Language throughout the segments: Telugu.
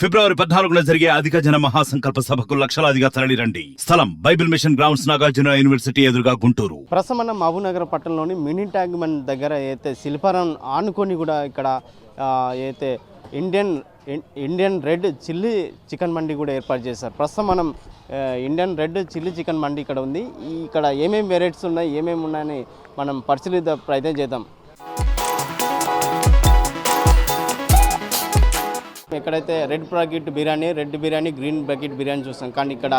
ఫిబ్రవరి పద్నాలుగున జరిగే అధిక జన మహాసంకల్ప సభకు లక్షలాదిగా తరలిరండి. స్థలం Bible mission grounds Nagarjuna university ఎదురుగా గుంటూరు. ప్రస్తుతం మనం పట్టణంలోని మినీ ట్యాంక్ మన్ దగ్గర అయితే శిల్పారం ఆనుకొని కూడా ఇక్కడ అయితే Indian Indian red chilli chicken mandi కూడా ఏర్పాటు చేశారు. ప్రస్తుతం మనం Indian red chilli chicken mandi ఇక్కడ ఉంది. ఇక్కడ ఏమేమి వెరైటీస్ ఉన్నాయి ఏమేమి ఉన్నాయని మనం పరిశీలిద్ద ప్రయత్నం చేద్దాం. ఎక్కడైతే red packet biryani red biryani green bucket biryani చూస్తాం. కానీ ఇక్కడ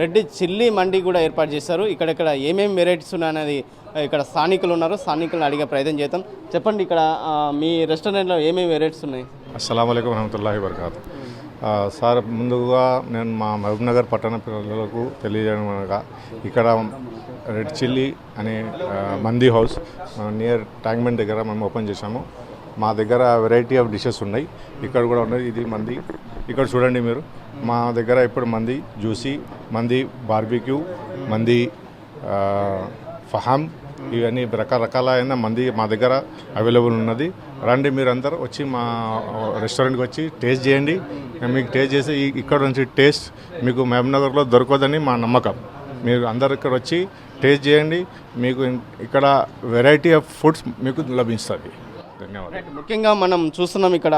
రెడ్ చిల్లీ మండీ కూడా ఏర్పాటు చేశారు. ఇక్కడెక్కడ ఏమేమి వెరైటీస్ ఉన్నాయనేది ఇక్కడ స్థానికులు ఉన్నారు. స్థానికులను అడిగే ప్రయత్నం చేద్దాం. చెప్పండి ఇక్కడ మీ రెస్టారెంట్లో ఏమేమి వెరైటీస్ ఉన్నాయి? అస్సలం అయికం వరహమతుల్లాహి వరకాత్ సార్ ముందుగా నేను మా మహబూబ్నగర్ పట్టణ పిల్లలకు తెలియజేయడం అనగా ఇక్కడ రెడ్ చిల్లీ అనే మందీ హౌస్ నియర్ ట్యాంక్మెంట్ దగ్గర మేము ఓపెన్ చేశాము. మా దగ్గర వెరైటీ ఆఫ్ డిషెస్ ఉన్నాయి. ఇక్కడ కూడా ఉన్నాయి. ఇది మంది. ఇక్కడ చూడండి మీరు. మా దగ్గర ఇప్పుడు మంది జ్యూసీ మంది బార్బిక్యూ మంది ఫహామ్ ఇవన్నీ రకరకాలైన మంది మా దగ్గర అవైలబుల్ ఉన్నది. రండి మీరందరూ వచ్చి మా రెస్టారెంట్కి వచ్చి టేస్ట్ చేయండి. మీకు టేస్ట్ చేసి ఇక్కడ నుంచి టేస్ట్ మీకు మహబూబ్నగర్లో దొరకదని మా నమ్మకం. మీరు అందరు ఇక్కడ వచ్చి టేస్ట్ చేయండి. మీకు ఇక్కడ వెరైటీ ఆఫ్ ఫుడ్స్ మీకు లభిస్తుంది ధన్యవాదాలు ముఖ్యంగా మనం చూస్తున్నాం ఇక్కడ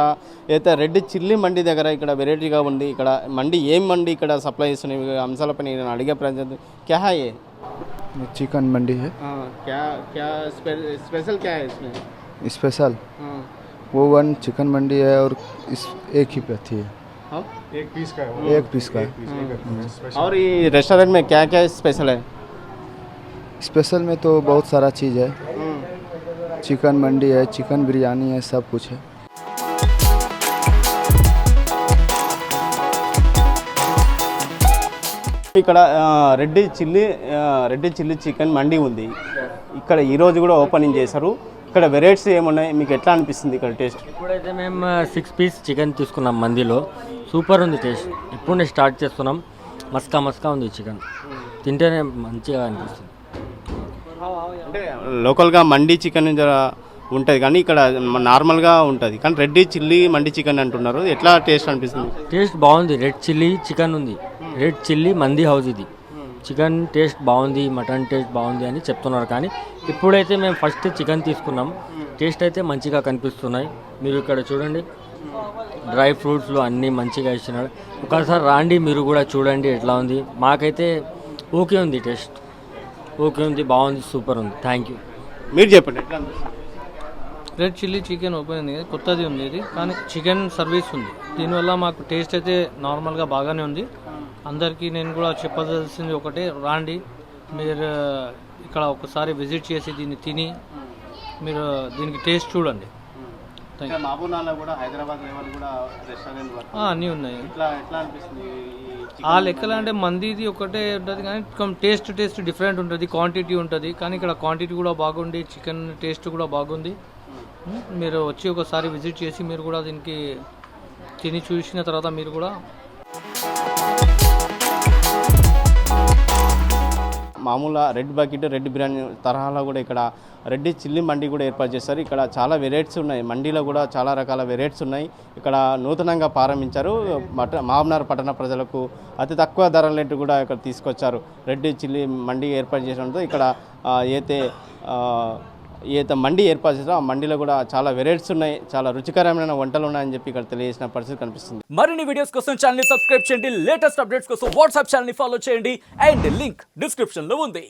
అయితే రెడ్ చిల్లీ మండి దగ్గర ఇక్కడ వెరైటీగా ఉంది ఇక్కడ మండి ఏం మండి ఇక్కడ సప్లై చేస్తున్నాయి ఈ అంశాలపై నేను అడిగే ప్రయత్నం క్యా హై ये? ये चिकन मंडी है हाँ, क्या क्या स्पे- स्पेशल क्या है इसमें स्पेशल हाँ, वो वन चिकन मंडी है और इस एक ही प्रति है हाँ? एक पीस का एक पीस का है और ये रेस्टोरेंट में क्या क्या स्पेशल है स्पेशल में तो बहुत सारा चीज़ है चिकन मंडी है चिकन बिरयानी है सब कुछ है ఇక్కడ ఆ, రెడ్డి చిల్లీ ఆ, రెడ్డి చిల్లీ చికెన్ మండి ఉంది ఇక్కడ ఈ రోజు కూడా ఓపెనింగ్ చేశారు ఇక్కడ వెరైటీస్ ఏమున్నాయి మీకు ఎట్లా అనిపిస్తుంది ఇక్కడ టేస్ట్ ఇప్పుడైతే మేము సిక్స్ పీస్ చికెన్ తీసుకున్నాం మందిలో సూపర్ ఉంది టేస్ట్ ఇప్పుడే స్టార్ట్ చేస్తున్నాం మస్కా మస్కా ఉంది చికెన్ తింటేనే మంచిగా అనిపిస్తుంది అంటే లోకల్గా మండి చికెన్ జర ఉంటుంది కానీ ఇక్కడ నార్మల్గా ఉంటుంది. కానీ రెడ్డి చిల్లీ మండి చికెన్ అంటున్నారు. ఎట్లా టేస్ట్ అనిపిస్తుంది? టేస్ట్ బాగుంది. రెడ్ చిల్లీ చికెన్ ఉంది. రెడ్ చిల్లీ మంది హౌస్ ఇది. చికెన్ టేస్ట్ బాగుంది మటన్ టేస్ట్ బాగుంది అని చెప్తున్నారు. కానీ ఇప్పుడైతే మేము ఫస్ట్ చికెన్ తీసుకున్నాం. టేస్ట్ అయితే మంచిగా కనిపిస్తున్నాయి. మీరు ఇక్కడ చూడండి. డ్రై ఫ్రూట్స్లు అన్నీ మంచిగా ఇచ్చినాడు ఒకసారి రాండి మీరు కూడా చూడండి ఎట్లా ఉంది. మాకైతే ఓకే ఉంది టేస్ట్. ఓకే ఉంది బాగుంది సూపర్ ఉంది. థ్యాంక్ యూ మీరు చెప్పండి ఎట్లా అనిపిస్తుంది రెడ్ చిల్లీ చికెన్ ఓపెన్ అయింది కదా, కొత్తది ఉంది ఇది కానీ చికెన్ సర్వీస్ ఉంది. దీనివల్ల మాకు టేస్ట్ అయితే నార్మల్గా బాగానే ఉంది. అందరికీ నేను కూడా చెప్పదలసింది ఒకటే రాండి మీరు ఇక్కడ ఒకసారి విజిట్ చేసి దీన్ని తిని మీరు దీనికి టేస్ట్ చూడండి. థ్యాంక్ యూ మహబూబ్నాలో కూడా హైదరాబాద్ లెవెల్ కూడా రెస్టారెంట్ వర్క్ ఆ, అన్నీ ఉన్నాయి. ఎట్లా ఎట్లా అనిపిస్తుంది ఈ ఆ లెక్కలు అంటే మందిది ఒకటే ఉంటుంది కానీ కొంచెం టేస్ట్ టేస్ట్ డిఫరెంట్ ఉంటుంది క్వాంటిటీ ఉంటుంది. కానీ ఇక్కడ క్వాంటిటీ కూడా బాగుంది చికెన్ టేస్ట్ కూడా బాగుంది. ఉమ్, మీరు వచ్చి ఒకసారి విజిట్ చేసి మీరు కూడా దీనికి తిని చూసిన తర్వాత మీరు కూడా మామూలుగా రెడ్ బకెట్ రెడ్ బిర్యానీ తరహాలో కూడా ఇక్కడ రెడ్డి చిల్లీ మండి కూడా ఏర్పాటు చేస్తారు ఇక్కడ చాలా వెరైటీస్ ఉన్నాయి. మండీలో కూడా చాలా రకాల వెరైటీస్ ఉన్నాయి. ఇక్కడ నూతనంగా ప్రారంభించారు. మట మామనార్ పట్టణ ప్రజలకు అతి తక్కువ ధరలేటు కూడా ఇక్కడ తీసుకొచ్చారు. రెడ్డి చిల్లీ మండి ఏర్పాటు చేసినందుకు ఇక్కడ అయితే ఏదైతే మండి ఏర్పాటు చేస్తారో ఆ మండిలో కూడా చాలా వెరైటీస్ ఉన్నాయి చాలా రుచికరమైన వంటలు ఉన్నాయని చెప్పి ఇక్కడ తెలియజేసిన పరిస్థితి కనిపిస్తుంది. మరిన్ని వీడియోస్ కోసం ఛానల్ని సబ్స్క్రైబ్ చేయండి. లేటెస్ట్ అప్డేట్స్ కోసం వాట్సాప్ ఛానల్ని ఫాలో చేయండి. అండ్ లింక్ డిస్క్రిప్షన్లో ఉంది.